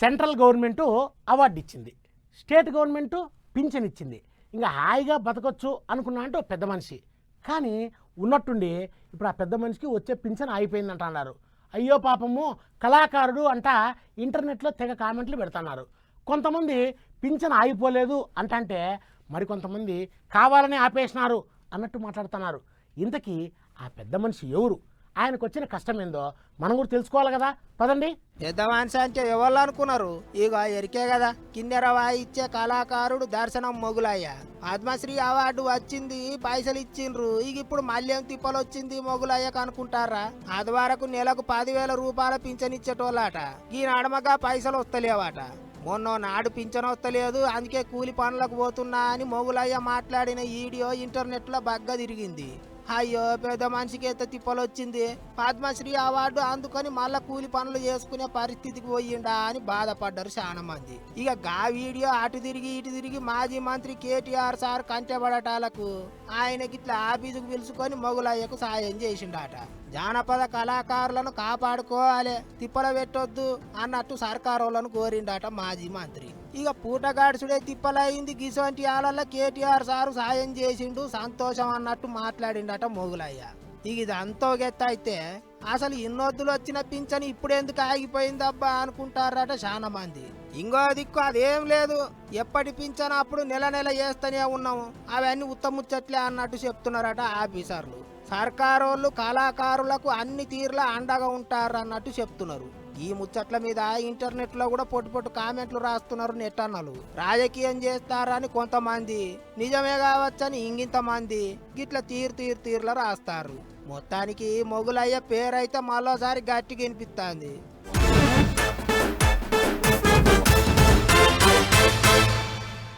Central government award ఇచ్చింది state government పింఛన్ ఇచ్చింది ఇంకా హాయిగా బతకొచ్చు అనుకున్నా అంటే పెద్ద మనిషి. కానీ ఉన్నట్టుండి ఇప్పుడు ఆ పెద్ద మనిషికి వచ్చే పింఛన్ అయిపోయిందంట అన్నారు అయ్యో పాపము కళాకారుడు అంట ఇంటర్నెట్లో తెగ కామెంట్లు పెడుతున్నారు. కొంతమంది పింఛన్ ఆగిపోలేదు అంటంటే మరికొంతమంది కావాలని ఆపేసినారు అన్నట్టు మాట్లాడుతున్నారు. ఇంతకీ ఆ పెద్ద మనిషి ఎవరు? ఆయనకు వచ్చిన కష్టం ఏందో మనం కూడా తెలుసుకోవాలి కదా. పదండి. పెద్ద మనిషి అంటే ఎవరు అనుకున్నారు? ఇక ఎరికే కదా. కిన్నెర ఇచ్చే కళాకారుడు దర్శనం మొగులయ్య. పద్మశ్రీ అవార్డు వచ్చింది పైసలు ఇచ్చిండ్రు. ఇక ఇప్పుడు మల్యం తిప్పలు వచ్చింది మొగులయ్యకు అనుకుంటారా? అది వరకు నెలకు పదివేల రూపాయల పింఛనిచ్చేటోళ్ళట ఈ నడమగా పైసలు వస్తలేవాట. మొన్న నాడు పింఛను వస్తలేదు అందుకే కూలి పనులకు పోతున్నా అని మొగులయ్య మాట్లాడిన వీడియో ఇంటర్నెట్లో బగ్గ తిరిగింది. అయ్యో పెద్ద మనిషికి ఎంత తిప్పలు వచ్చింది పద్మశ్రీ అవార్డు అందుకొని మళ్ళా కూలి పనులు చేసుకునే పరిస్థితికి పోయిండా అని బాధపడ్డారు చాలా మంది. ఇక గా వీడియో అటు తిరిగి ఇటు తిరిగి మాజీ మంత్రి కేటీఆర్ సార్ కంటెబడటాలకు ఆయనకి ఇట్లా ఆఫీసుకు పిలుచుకొని మొగులయ్యకు సాయం చేసిండట. జానపద కళాకారులను కాపాడుకోవాలి తిప్పల పెట్టొద్దు అన్నట్టు సర్కారోళ్ళను కోరిండట మాజీ మంత్రి. ఇక పూటగాడుసుడే తిప్పలయింది గిసువంటి ఆలల్ల కేటీఆర్ సారు సాయం చేసిండు సంతోషం అన్నట్టు మాట్లాడిండట మొగులయ్య. ఇక ఇది అంతో గెత్తయితే అసలు ఇన్నొద్దులు వచ్చిన పింఛని ఇప్పుడెందుకు ఆగిపోయిందబ్బా అనుకుంటారట చాలా మంది ఇంకో దిక్కు అదేం లేదు. ఎప్పటి పింఛన్ అప్పుడు నెల నెల చేస్తూనే ఉన్నాము అవన్నీ ఉత్తముచ్చట్లే అన్నట్టు చెప్తున్నారట ఆఫీసర్లు. సర్కారోళ్ళు కళాకారులకు అన్ని తీర్ల అండగా ఉంటారు అన్నట్టు చెప్తున్నారు. ఈ ముచ్చట్ల మీద ఇంటర్నెట్లో కూడా పొట్టు పొట్టు కామెంట్లు రాస్తున్నారు నెట్టన్నలు. రాజకీయం చేస్తారని కొంతమంది నిజమే కావచ్చని ఇంగింతమంది గిట్ల తీరు తీరు తీరులా రాస్తారు. మొత్తానికి మొగులయ్య పేరైతే మరోసారి గట్టిగా వినిపిస్తుంది.